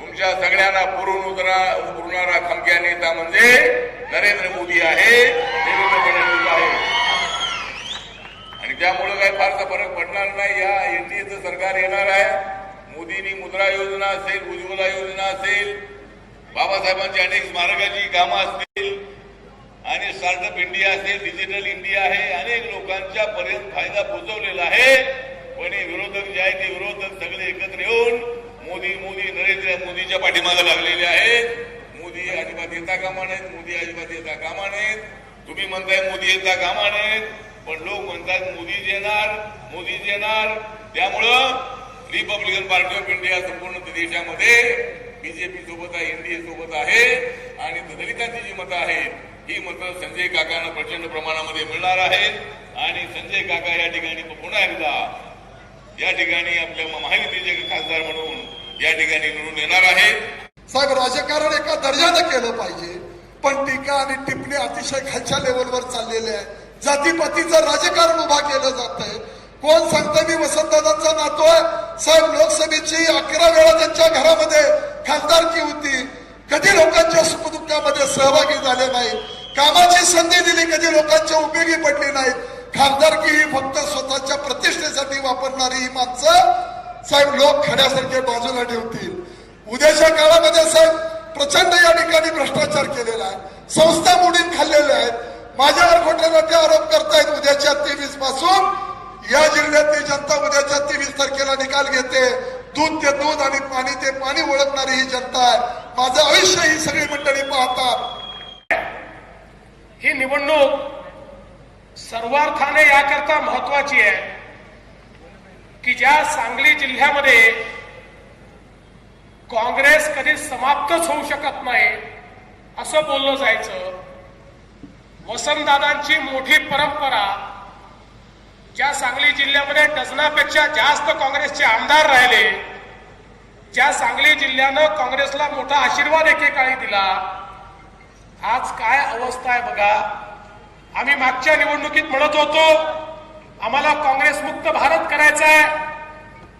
तुमच्या सगळ्यांना पुरून उतरा उतरणारा खमक्या नेता म्हणजे नरेंद्र मोदी आहे. देवेंद्र फडणवीस आहे. आणि त्यामुळे काही फारसा फरक पडणार नाही. या एनडीएचं सरकार येणार आहे. मोदींनी मुद्रा योजना असेल उज्ज्वला योजना असेल बाबासाहेबांची अनेक स्मारकाची कामं असतील आणि स्टार्टअप इंडिया असेल डिजिटल इंडिया आहे अनेक लोकांच्या पर्यंत फायदा पोहोचवलेला आहे. पण हे विरोधक जे आहे ते विरोधक सगळे एकत्र येऊन मोदीच्या पाठीमागे लागलेले आहेत मोदी अजिबात येता कामा नाहीत मोदी अजिबात येता कामा नाहीत तुम्ही म्हणताय मोदी येता कामा नाहीत पण लोक म्हणतात मोदीच येणार मोदीच येणार. त्यामुळं रिपब्लिकन पार्टी ऑफ इंडिया संपूर्ण देशामध्ये बीजेपी सोबत आहे एनडीए सोबत आहे आणि दलितांची जी मतं आहेत ही मतं संजय काकांना प्रचंड प्रमाणामध्ये मिळणार आहेत. आणि संजय काका या ठिकाणी पुन्हा एकदा या ठिकाणी आपल्या महायुतीचे खासदार म्हणून या ठिकाणी निवडून येणार आहे. साहेब राजकारण एका दर्जानं केलं पाहिजे. पण टीका आणि टिप्पणी अतिशय खालच्या लेवलवर चाललेल्या आहे. जातीपातीचं राजकारण उभा केलं जात आहे कोण सांगतं मी वसंतदादांचा नातो आहे? साहेब लोकसभेची अकरा वेळा त्यांच्या घरामध्ये खासदारकी होती. कधी लोकांच्या सुखदुःखामध्ये सहभागी झाले नाही कामाची संधी दिली कधी लोकांच्या उपयोगी पडली नाही खासदारकी ही फक्त स्वतःच्या प्रतिष्ठेसाठी वापरणारी ही माणसं साहेब लोक खड्यासारखे बाजूला ठेवतील. उद्याच्या काळामध्ये साहेब प्रचंड या ठिकाणी भ्रष्टाचार केलेला आहे. संस्था मोडीत खाल्लेल्या आहेत. माझ्यावर खोटल्याला ते आरोप करतायत. उद्याच्या तेवीसपासून या जिल्ह्यातली जनता उद्याच्या तेवीस तारखेला निकाल घेते. दूध ते दूध आणि पाणी ते पाणी ओळखणारी ही जनता आहे. माझं आयुष्य ही सगळी मंडळी पाहतात ही निवडणूक सर्वार्थाने याकरता महत्वाची आहे. की ज्या सांगली जिल्ह्यामध्ये काँग्रेस कधी समाप्तच होऊ शकत नाही असं बोललं जायचं. वसंतदादांची मोठी परंपरा ज्या सांगली जिल्ह्यामध्ये डझनापेक्षा जास्त काँग्रेसचे आमदार राहिले ज्या सांगली जिल्ह्यानं काँग्रेसला मोठा आशीर्वाद एकेकाळी दिला. आज काय अवस्था आहे बघा. आम्ही मागच्या निवडणुकीत म्हणत होतो आम्हाला काँग्रेस मुक्त भारत करायचा आहे.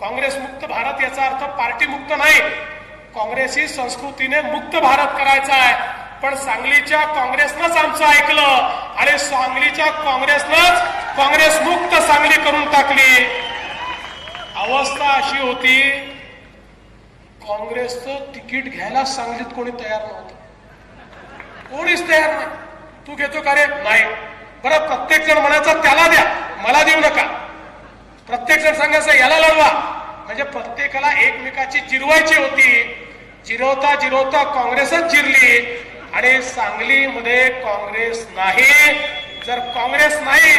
काँग्रेस मुक्त भारत याचा अर्थ पार्टी मुक्त नाही. काँग्रेस ही संस्कृतीने मुक्त भारत करायचा आहे. पण सांगलीच्या काँग्रेसनंच आमचं ऐकलं. आणि सांगलीच्या काँग्रेसनंच काँग्रेस मुक्त सांगली करून टाकली. अवस्था अशी होती काँग्रेसचं तिकीट घ्यायला सांगलीत कोणी तयार नव्हतं. कोणीच तयार नाही. तू घेतो का रे? नाही. बरं प्रत्येक जण म्हणायचं त्याला द्या. मला देऊ नका. प्रत्येक जण सांगायचं याला लढवा म्हणजे प्रत्येकाला एकमेकाची जिरवायची होती. जिरवता जिरवता काँग्रेसच जिरली. आणि सांगलीमध्ये काँग्रेस नाही. जर काँग्रेस नाही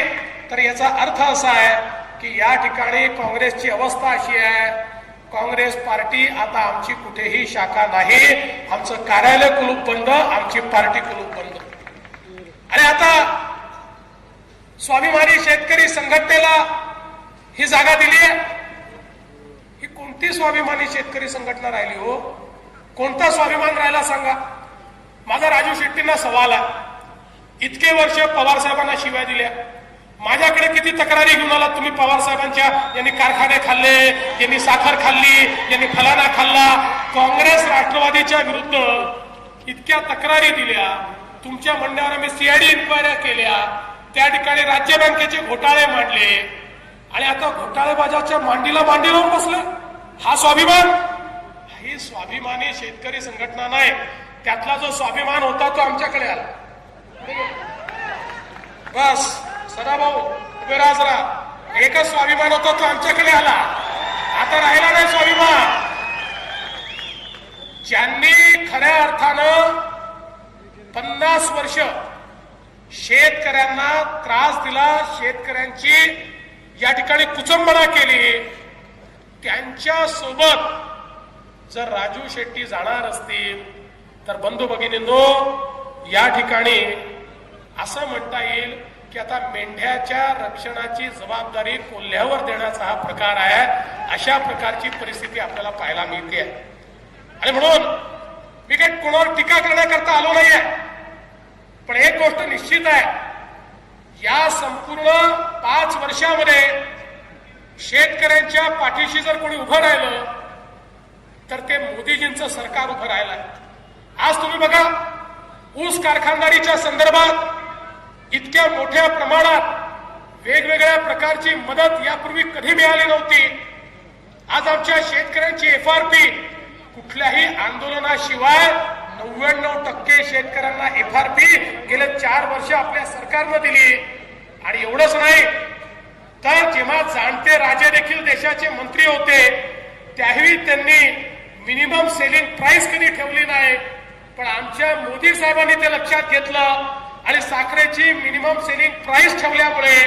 तर याचा अर्थ असा आहे की या ठिकाणी काँग्रेसची अवस्था अशी आहे. काँग्रेस पार्टी आता आमची कुठेही शाखा नाही. आमचं कार्यालय कुलूप बंद आमची पार्टी कुलूप बंद. आणि आता स्वाभिमानी शेतकरी संघटनेला ही जागा दिली आहे. ही कोणती स्वाभिमानी शेतकरी संघटना राहिली हो? कोणता स्वाभिमान राहिला सांगा. माझा राजू शेट्टींना सवाल आहे. इतके वर्ष पवार साहेबांना शिव्या दिल्या. माझ्याकडे किती तक्रारी घेऊन आलात तुम्ही पवार साहेबांच्या? यांनी कारखाने खाल्ले यांनी साखर खाल्ली यांनी फलाना खाल्ला. काँग्रेस राष्ट्रवादीच्या विरुद्ध इतक्या तक्रारी दिल्या. तुमच्या म्हणण्यावर आम्ही सीआयडी इन्क्वायऱ्या केल्या. त्या ठिकाणी राज्य बँकेचे घोटाळे मांडले. आणि आता घोटाळेबाजाच्या मांडीला मांडी लावून बसले. हा स्वाभिमान? ही स्वाभिमानी शेतकरी संघटना नाही. त्यातला जो स्वाभिमान होता तो आमच्याकडे आला. बस सदाभाऊ उभे राहा जरा. एकच स्वाभिमान होता तो आमच्याकडे आला. आता राहिला नाही स्वाभिमान. ज्यांनी खऱ्या अर्थानं पन्नास वर्ष शेतकऱ्यांना त्रास दिला शेतकऱ्यांची या ठिकाणी कुचंबना केली. त्यांच्यासोबत जर राजू शेट्टी जाणार असतील तर बंधू भगिनींनो या ठिकाणी असं म्हणता येईल की आता मेंढ्याच्या रक्षणाची जबाबदारी कोल्ह्यावर देण्याचा हा प्रकार आहे अशा प्रकारची परिस्थिती आपल्याला पाहायला मिळते. आणि म्हणून मी काही कोणावर टीका करण्याकरता आलो नाहीये. पण एक गोष्ट निश्चित आहे. या संपूर्ण पाच वर्षामध्ये शेतकऱ्यांच्या पाठीशी जर कोणी उभं राहिलं तर ते मोदीजींचं सरकार उभं राहिलं आहे. आज तुम्ही बघा ऊस कारखानदारीच्या संदर्भात इतक्या मोठ्या प्रमाणात वेगवेगळ्या प्रकारची मदत यापूर्वी कधी मिळाली नव्हती. आज आमच्या शेतकऱ्यांची एफ आर पी कुठल्याही आंदोलनाशिवाय नव्याण्णव टक्के शेतकऱ्यांना एफ आर पी गेले चार वर्ष आपल्या सरकारनं दिली. आणि एवढंच नाही तर जेव्हा जाणते राजे देखील देशाचे मंत्री होते त्याही त्यांनी मिनिमम सेलिंग प्राइस कधी ठेवली नाही. पण आमच्या मोदी साहेबांनी ते लक्षात घेतलं आणि साखरेची मिनिमम सेलिंग प्राइस ठेवल्यामुळे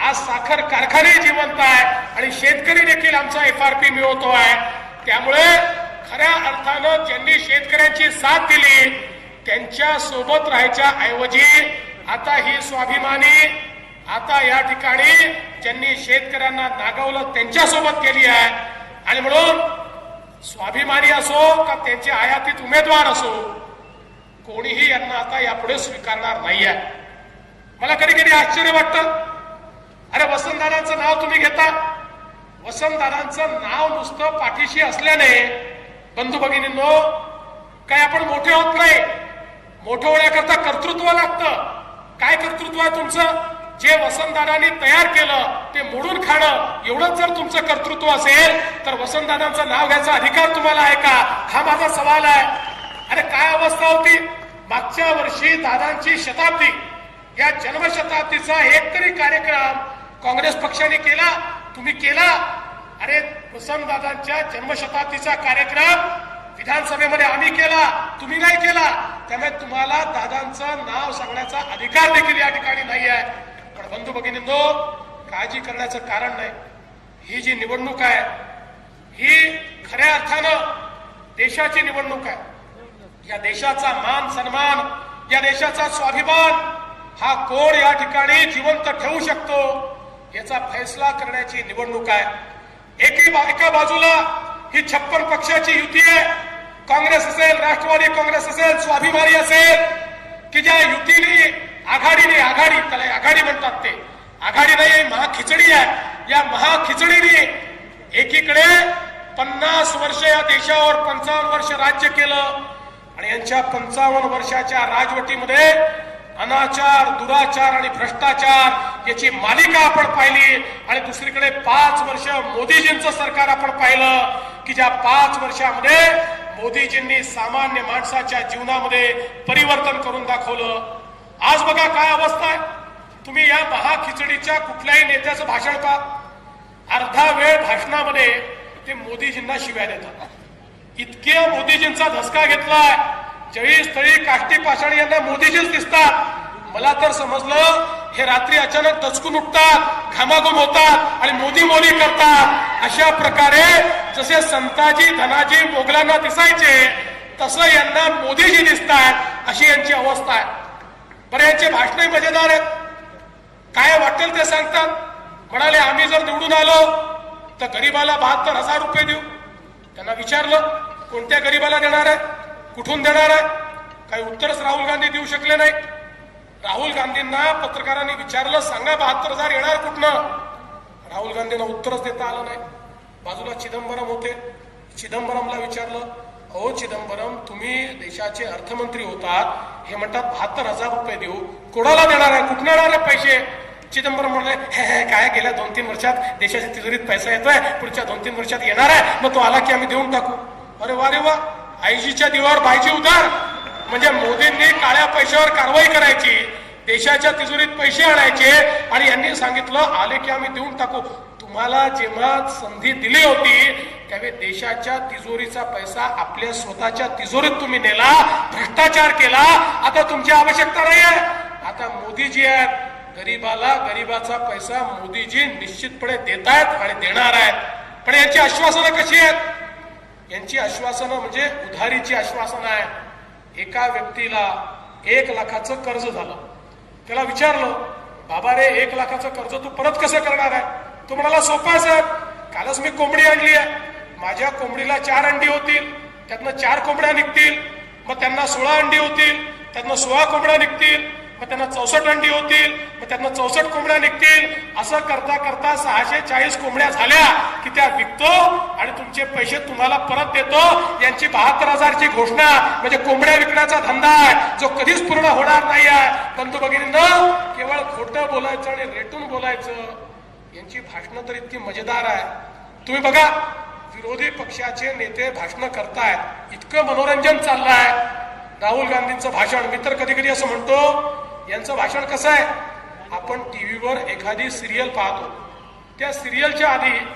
आज साखर कारखाने जिवंत आहे आणि शेतकरी देखील आमचा एफ आर पी मिळवतो आहे त्यामुळे खऱ्या अर्थानं ज्यांनी शेतकऱ्यांची साथ दिली त्यांच्यासोबत राहायच्या ऐवजी आता ही स्वाभिमानी आता या ठिकाणी ज्यांनी शेतकऱ्यांना नागवलं त्यांच्यासोबत केली आहे. आणि म्हणून स्वाभिमानी असो का त्यांचे आयातीत उमेदवार असो कोणीही यांना आता यापुढे स्वीकारणार नाही आहे मला कधी कधी आश्चर्य वाटतं अरे वसंतदादांचं नाव तुम्ही घेता? वसंतदादांचं नाव नुसतं पाठीशी असल्याने बंधू भगिनींनो काय आपण मोठे होत नाही. मोठं होण्याकरता कर्तृत्व लागतं. काय कर्तृत्व आहे तुमचं? जे वसंतदादांनी तयार केलं ते मोडून खाणं. एवढंच जर तुमचं कर्तृत्व असेल तर वसंतदादांचं नाव घ्यायचा अधिकार तुम्हाला आहे का? हा माझा सवाल आहे. अरे काय अवस्था होती? मागच्या वर्षी दादांची शताब्दी. या जन्मशताब्दीचा एक तरी कार्यक्रम काँग्रेस पक्षाने केला. तुम्ही केला. अरे वसंतदादांच्या जन्मशताब्दीचा कार्यक्रम विधानसभेमध्ये आम्ही केला तुम्ही नाही केला त्यामुळे तुम्हाला दादांचं नाव सांगण्याचा अधिकार देखील या ठिकाणी नाही आहे पण बंधू भगिनींनो काळजी करण्याचं कारण नाही. ही जी निवडणूक आहे ही खऱ्या अर्थानं देशाची निवडणूक आहे. या देशाचा मान सन्मान या देशाचा स्वाभिमान हा कोण या ठिकाणी जिवंत ठेवू शकतो याचा फैसला करण्याची निवडणूक आहे. एकी एका बाजूला ही छप्पन पक्षाची युती आहे. काँग्रेस असेल राष्ट्रवादी काँग्रेस असेल स्वाभिमानी असेल की ज्या युतीने आघाडीने आघाडी त्याला आघाडी म्हणतात ते. आघाडी नाही महाखिचडी आहे. या महाखिचडीने एकीकडे पन्नास वर्ष या देशावर पंचावन्न वर्ष राज्य केलं आणि यांच्या पंचावन्न वर्षाच्या राजवटीमध्ये अनाचार दुराचार आणि भ्रष्टाचार याची मालिका आपण पाहिली आणि दुसरीकडे पाच वर्ष मोदीजींचं सरकार आपण पाहिलं की ज्या पाच वर्षामध्ये मोदीजींनी सामान्य माणसाच्या जीवनामध्ये परिवर्तन करून दाखवलं. आज बघा काय अवस्था आहे. तुम्ही या महाखिचडीच्या कुठल्याही नेत्याचं भाषण पहा. अर्धा वेळ भाषणामध्ये ते मोदीजींना शिव्या देतात. इतक्या मोदीजींचा धसका घेतलाय. जळी स्थळी काष्टी पाषाणी यांना मोदीजीच दिसतात. मला तर समजलं हे रात्री अचानक दचकून उठतात घामाघूम होतात आणि मोदी मोदी करतात. अशा प्रकारे जसे संताजी धनाजी मोगलांना दिसायचे तसं यांना मोदीजी दिसतात अशी यांची अवस्था आहे. बरं यांचे भाषणही मजेदार आहेत. काय वाटेल ते सांगतात. म्हणाले आम्ही जर निवडून आलो तर गरीबाला बहात्तर हजार रुपये देऊ. त्यांना विचारलं कोणत्या गरीबाला देणार आहे? कुठून देणार आहे? काही उत्तरच राहुल गांधी देऊ शकले नाही. राहुल गांधींना पत्रकारांनी विचारलं सांगा बहात्तर हजार येणार कुठनं? राहुल गांधींना उत्तरच देता आलं नाही. बाजूला चिदंबरम होते. चिदंबरमला विचारलं अहो चिदंबरम तुम्ही देशाचे अर्थमंत्री होतात. हे म्हणतात बहात्तर हजार रुपये देऊ. कोणाला देणार आहे? कुठून येणार आहे पैसे? चिदंबरम म्हणले हे हे काय? गेल्या दोन तीन वर्षात देशाच्या तिजोरीत पैसा येतोय. पुढच्या दोन तीन वर्षात येणार आहे. मग तो आला की आम्ही देऊन टाकू. अरे वा रे वा. आईजीच्या दिवावर पाहिजे उदार म्हणजे मोदींनी काळ्या पैशावर कारवाई करायची देशाच्या तिजोरीत पैसे आणायचे आणि यांनी सांगितलं आले की आम्ही देऊन टाकू. तुम्हाला जेव्हा संधी दिली होती त्यावेळी देशाच्या तिजोरीचा पैसा आपल्या स्वतःच्या तिजोरीत तुम्ही नेला भ्रष्टाचार केला. आता तुमची आवश्यकता नाही आहे आता मोदीजी आहेत. गरीबाला गरीबाचा पैसा मोदीजी निश्चितपणे देत आहेत आणि देणार आहेत. पण यांची आश्वासनं कशी आहेत? यांची आश्वासनं म्हणजे उधारीची आश्वासनं आहे एका व्यक्तीला एक लाखाचं कर्ज झालं. त्याला विचारलं बाबा रे एक लाखाचं कर्ज तू परत कसं करणार आहे? तो म्हणाला सोपा आहे साहेब. कालच मी कोंबडी आणली आहे. माझ्या कोंबडीला चार अंडी होतील. त्यातनं चार कोंबड्या निघतील. मग त्यांना सोळा अंडी होतील. त्यांना सोळा कोंबड्या निघतील. मग त्यांना चौसष्ट अंडी होतील मग त्यांना चौसष्ट कोंबड्या निघतील. असं करता करता सहाशे चाळीस कोंबड्या झाल्या की त्या विकतो आणि तुमचे पैसे तुम्हाला परत देतो. यांची बहात्तर हजारची घोषणा म्हणजे कोंबड्या विकण्याचा धंदा आहे जो कधीच पूर्ण होणार नाही आहे. बंधू भगिनींनो केवळ खोटं बोलायचं आणि रेटून बोलायचं यांची भाषणं तर इतकी मजेदार आहे. तुम्ही बघा विरोधी पक्षाचे नेते भाषण करतायत इतकं मनोरंजन चाललंय. राहुल गांधींचं भाषण मी तर कधी कधी असं म्हणतो यांचं भाषण कसं आहे? आपण टीव्हीवर एखादी सिरियल पाहतो. त्या सिरियलच्या आधी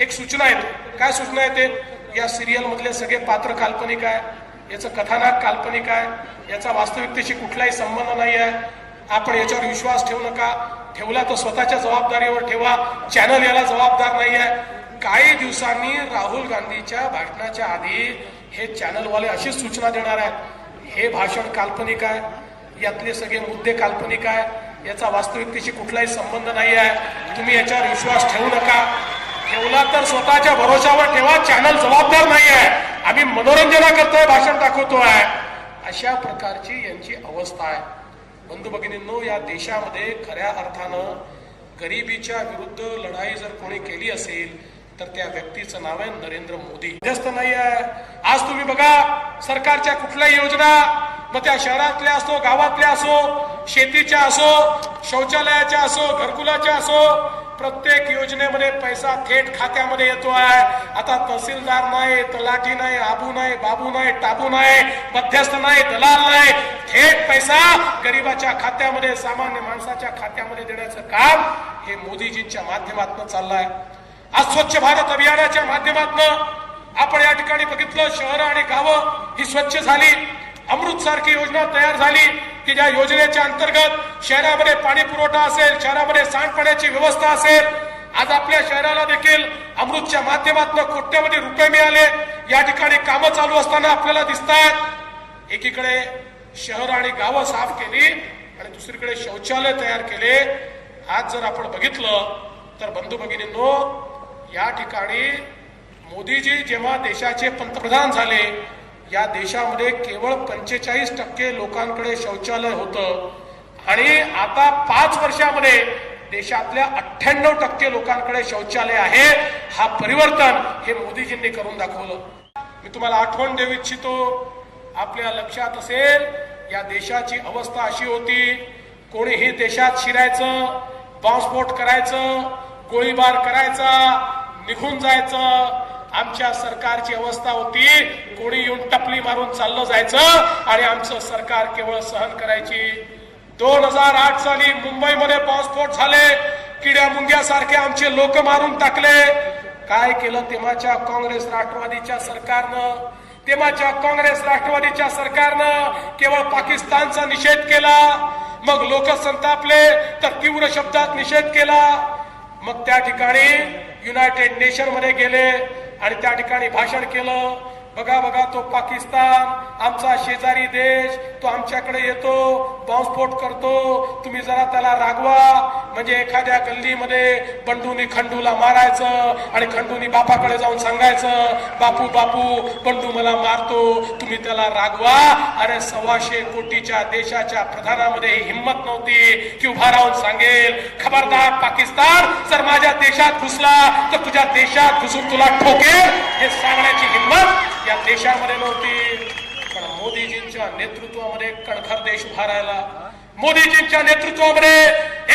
एक सूचना येते. काय सूचना येते? या सिरियल मधले सगळे पात्र काल्पनिक आहे. याचं कथानक काल्पनिक आहे. याचा वास्तविकतेशी कुठलाही संबंध नाही आहे आपण याच्यावर विश्वास ठेवू नका. ठेवला तर स्वतःच्या जबाबदारीवर ठेवा. चॅनल याला जबाबदार नाही आहे काही दिवसांनी राहुल गांधीच्या भाषणाच्या आधी हे चॅनलवाले अशीच सूचना देणार आहेत. हे भाषण काल्पनिक आहे. यातले सगळे मुद्दे काल्पनिक आहे. याचा वास्तविकतेशी कुठलाही संबंध नाही आहे. तुम्ही याच्यावर विश्वास ठेवू नका. ठेवला तर स्वतःच्या भरोशावर ठेवा. चॅनल जबाबदार नाही आहे. आम्ही मनोरंजना करतोय भाषण दाखवतो आहे अशा प्रकारची यांची अवस्था आहे. बंधू भगिनींनो या देशामध्ये खऱ्या अर्थानं गरिबीच्या विरुद्ध लढाई जर कोणी केली असेल तर त्या व्यक्तीचं नाव आहे नरेंद्र मोदी. मध्यस्थ नाही आहे. आज तुम्ही बघा सरकारच्या कुठल्याही योजना मग त्या शहरातल्या असो गावातल्या असो शेतीच्या असो शौचालयाच्या असो घरकुलाच्या असो प्रत्येक योजनेमध्ये पैसा थेट खात्यामध्ये येतो आहे. आता तहसीलदार नाही तलाठी नाही आबू नाही बाबू नाही टाबू नाही मध्यस्थ नाही दलाल नाही. थेट पैसा गरिबाच्या खात्यामध्ये सामान्य माणसाच्या खात्यामध्ये देण्याचं काम हे मोदीजींच्या माध्यमातून चाललंय. आज स्वच्छ भारत अभियानाच्या माध्यमातून आपण या ठिकाणी बघितलं शहरं आणि गावं ही स्वच्छ झाली. अमृत सारखी योजना तयार झाली की ज्या योजनेच्या अंतर्गत शहरामध्ये पाणी पुरवठा असेल शहरामध्ये सांडपाण्याची व्यवस्था असेल आज आपल्या शहराला देखील अमृतच्या माध्यमातून कोट्यावधी रुपये मिळाले. या ठिकाणी कामं चालू असताना आपल्याला दिसत आहेत एकीकडे शहर आणि गावं साफ केली आणि दुसरीकडे शौचालय तयार केले. आज जर आपण बघितलं तर बंधू भगिनींनो या ठिकाणी मोदीजी जेव्हा देशाचे पंतप्रधान झाले या देशामध्ये केवळ पंचेचाळीस टक्के लोकांकडे शौचालय होतं. आणि आता पाच वर्षामध्ये देशातल्या अठ्ठ्याण्णव टक्के लोकांकडे शौचालय आहे. हा परिवर्तन हे मोदीजींनी करून दाखवलं. मी तुम्हाला आठवण देऊ इच्छितो आपल्या लक्षात असेल या देशाची अवस्था अशी होती कोणीही देशात शिरायचं बॉम्बस्फोट करायचं गोळीबार करायचा निघून जायचं आमच्या सरकारची अवस्था होती. कोणी येऊन टपली मारून चाललं जायचं आणि आमचं सरकार केवळ सहन करायची. दोन हजार आठ साली मुंबईमध्ये बॉम्बस्फोट झाले. किड्या मुंग्यासारखे आमचे लोक मारून टाकले. काय केलं तेव्हाच्या काँग्रेस राष्ट्रवादीच्या सरकारनं? तेव्हाच्या काँग्रेस राष्ट्रवादीच्या सरकारनं केवळ पाकिस्तानचा निषेध केला. मग लोक संतापले तर तीव्र शब्दात निषेध केला. मग त्या ठिकाणी युनायटेड नेशनमध्ये गेले. आणि त्या ठिकाणी भाषण केलं. बघा बघा तो पाकिस्तान आमचा शेजारी देश तो आमच्याकडे येतो बॉम्बस्फोट करतो. तुम्ही जरा त्याला रागवा. म्हणजे एखाद्या गल्लीमध्ये बंडूनी खंडूला मारायचं आणि खंडूनी बापाकडे जाऊन सांगायचं बापू बापू बंडू मला मारतो तुम्ही त्याला रागवा. अरे सव्वाशे कोटीच्या देशाच्या प्रधानामध्ये ही हिंमत नव्हती की उभा राहून सांगेल खबरदार पाकिस्तान जर माझ्या देशात घुसला तर तुझ्या देशात घुसून तुला ठोकेल. हे सांगण्याची हिंमत या देशामध्ये नव्हती. पण मोदीजींच्या नेतृत्वामध्ये कणखर देश उभा राहिला. मोदीजींच्या नेतृत्वामध्ये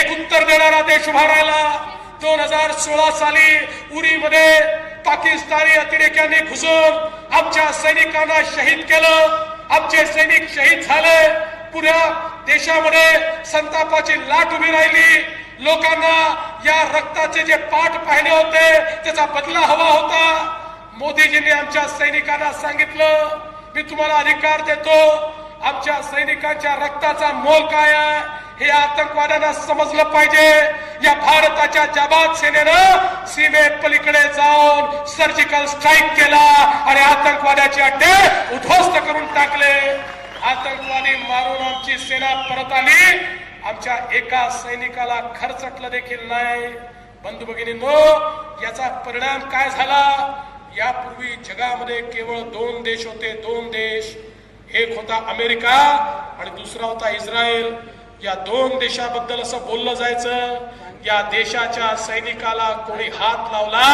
एक उत्तर देणारा देश उभा राहिला. दोन हजार सोळा साली उरीमध्ये पाकिस्तानी अतिरेक्यांनी घुसून आमच्या सैनिकांना शहीद केलं. आमचे सैनिक शहीद झाले. पुऱ्या देशामध्ये संतापाची लाट उभी राहिली. लोकांना या रक्ताचे जे पाठ पाहिले होते त्याचा बदला हवा होता. मोदीजींनी आमच्या सैनिकांना सांगितलं मी तुम्हाला अधिकार देतो. आमच्या सैनिकांच्या रक्ताचा मोल काय हे आतंकवाद्यांना समजलं पाहिजे. या भारताच्या जबाब सेनेनं सीमे पलीकडे जाऊन सर्जिकल स्ट्राईक केला आणि आतंकवाद्याचे अड्डे उद्ध्वस्त करून टाकले. आतंकवादी मारून आमची सेना परत आली. आमच्या एका सैनिकाला खर्चटलं देखील नाही. बंधू भगिनींनो याचा परिणाम काय झाला? यापूर्वी जगामध्ये केवळ दोन देश होते दोन देश. एक होता अमेरिका आणि दुसरा होता इस्रायल. या दोन देशाबद्दल असं बोललं जायचं या देशाच्या सैनिकाला कोणी हात लावला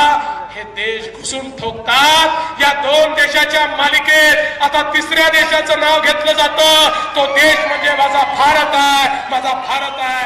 हे देश घुसून ठोकतात. या दोन देशाच्या मालिकेत आता तिसऱ्या देशाचं नाव घेतलं जातं. तो देश म्हणजे माझा भारत आहे माझा भारत आहे.